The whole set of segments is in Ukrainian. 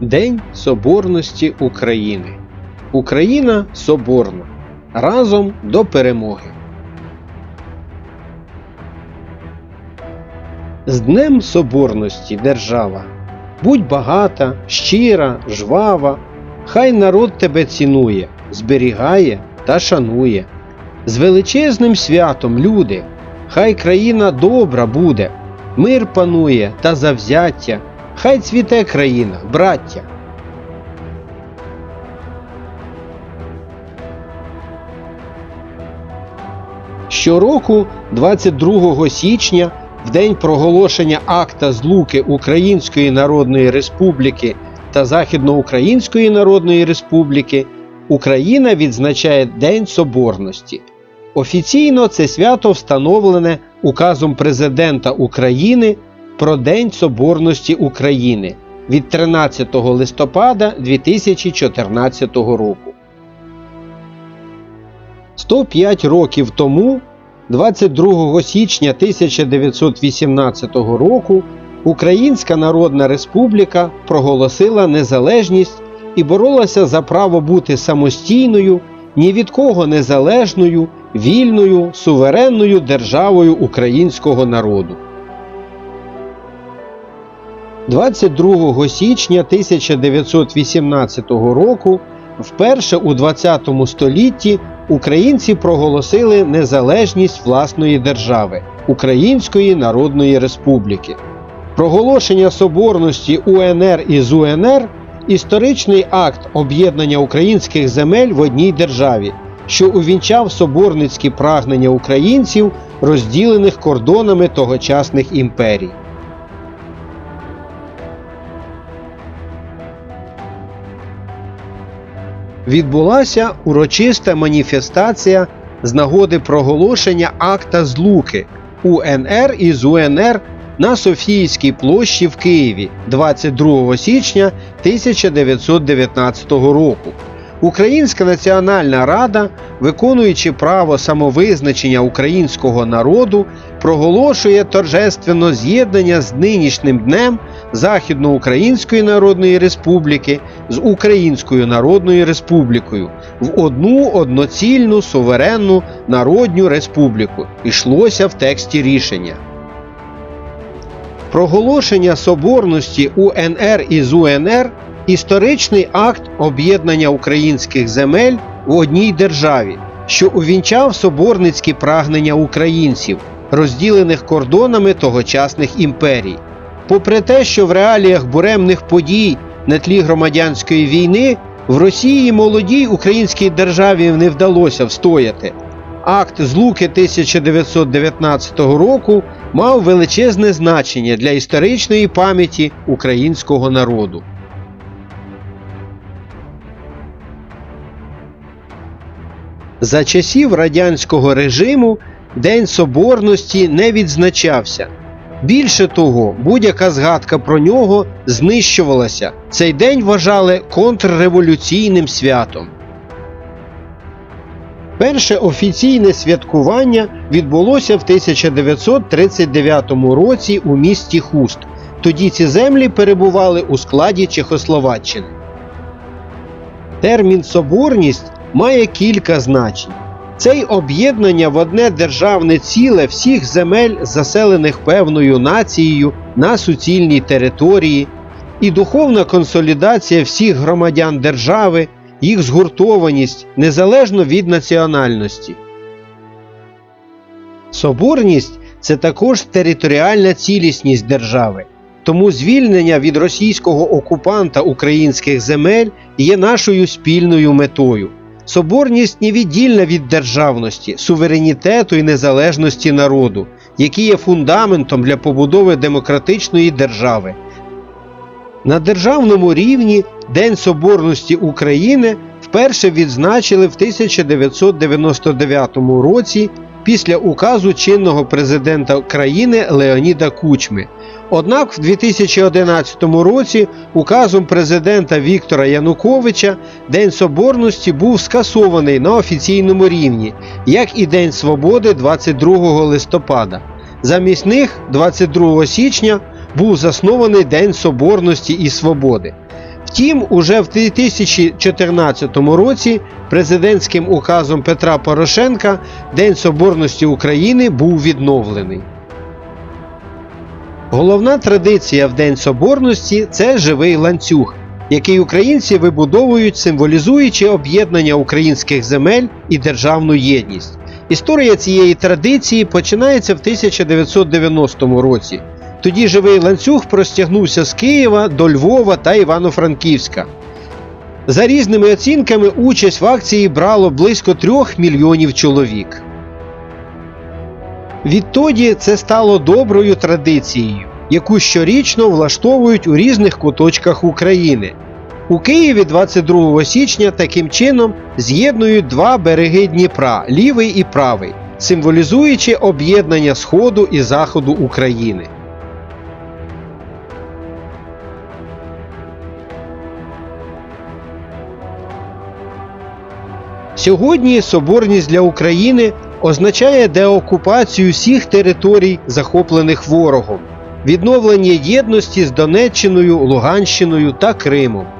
День Соборності України. Україна соборна. Разом до перемоги. З Днем Соборності держава. Будь багата, щира, жвава. Хай народ тебе цінує, зберігає та шанує. З величезним святом, люди, хай країна добра буде, мир панує та завзяття, хай цвіте країна, браття. Щороку, 22 січня, в день проголошення акта злуки Української Народної Республіки та Західноукраїнської Народної Республіки, Україна відзначає День Соборності. Офіційно це свято встановлене указом Президента України про День Соборності України від 13 листопада 2014 року. 105 років тому, 22 січня 1918 року, Українська Народна Республіка проголосила незалежність і боролася за право бути самостійною, ні від кого незалежною, вільною, суверенною державою українського народу. 22 січня 1918 року вперше у 20 столітті українці проголосили незалежність власної держави Української Народної Республіки. Проголошення соборності УНР і ЗУНР історичний акт об'єднання українських земель в одній державі, що увінчав соборницькі прагнення українців, розділених кордонами тогочасних імперій. Відбулася урочиста маніфестація з нагоди проголошення акта злуки УНР із УНР на Софійській площі в Києві 22 січня 1919 року. Українська Національна Рада, виконуючи право самовизначення українського народу, проголошує торжественно з'єднання з нинішнім днем Західноукраїнської Народної Республіки з Українською Народною Республікою в одну одноцільну суверенну народню республіку. Ішлося в тексті рішення. Проголошення соборності УНР із УНР історичний акт об'єднання українських земель в одній державі, що увінчав соборницькі прагнення українців, розділених кордонами тогочасних імперій. Попри те, що в реаліях буремних подій на тлі громадянської війни в Росії молодій українській державі не вдалося встояти. Акт злуки 1919 року мав величезне значення для історичної пам'яті українського народу. За часів радянського режиму День Соборності не відзначався. Більше того, будь-яка згадка про нього знищувалася. Цей день вважали контрреволюційним святом. Перше офіційне святкування відбулося в 1939 році у місті Хуст. Тоді ці землі перебували у складі Чехословаччини. Термін соборність має кілька значень. Це й об'єднання в одне державне ціле всіх земель, заселених певною нацією на суцільній території, і духовна консолідація всіх громадян держави, їх згуртованість незалежно від національності. Соборність це також територіальна цілісність держави. Тому звільнення від російського окупанта українських земель є нашою спільною метою. Соборність невіддільна від державності, суверенітету і незалежності народу, які є фундаментом для побудови демократичної держави. На державному рівні День Соборності України вперше відзначили в 1999 році після указу чинного президента країни Леоніда Кучми. Однак в 2011 році указом президента Віктора Януковича День Соборності був скасований на офіційному рівні, як і День Свободи 22 листопада. Замість них 22 січня був заснований День Соборності і Свободи. Втім, уже в 2014 році президентським указом Петра Порошенка День Соборності України був відновлений. Головна традиція в День Соборності це живий ланцюг, який українці вибудовують, символізуючи об'єднання українських земель і державну єдність. Історія цієї традиції починається в 1990 році. Тоді живий ланцюг простягнувся з Києва до Львова та Івано-Франківська. За різними оцінками, участь в акції брало близько трьох мільйонів чоловік. Відтоді це стало доброю традицією, яку щорічно влаштовують у різних куточках України. У Києві 22 січня таким чином з'єднують два береги Дніпра лівий і правий, символізуючи об'єднання Сходу і Заходу України. Сьогодні соборність для України означає деокупацію всіх територій, захоплених ворогом, відновлення єдності з Донеччиною, Луганщиною та Кримом.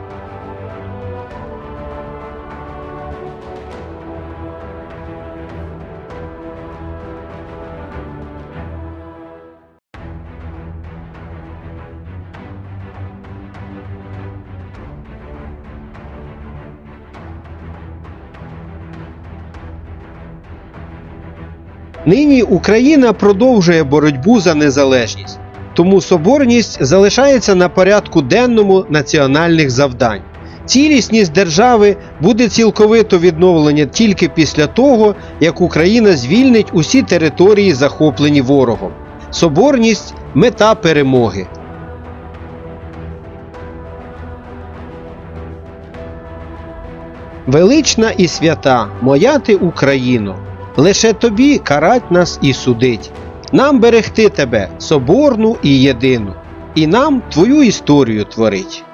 Нині Україна продовжує боротьбу за незалежність, тому соборність залишається на порядку денному національних завдань. Цілісність держави буде цілковито відновлення тільки після того, як Україна звільнить усі території, захоплені ворогом. Соборність мета перемоги. Велична і свята, моя ти Україно, лише тобі карать нас і судить. Нам берегти тебе, соборну і єдину, і нам твою історію творить.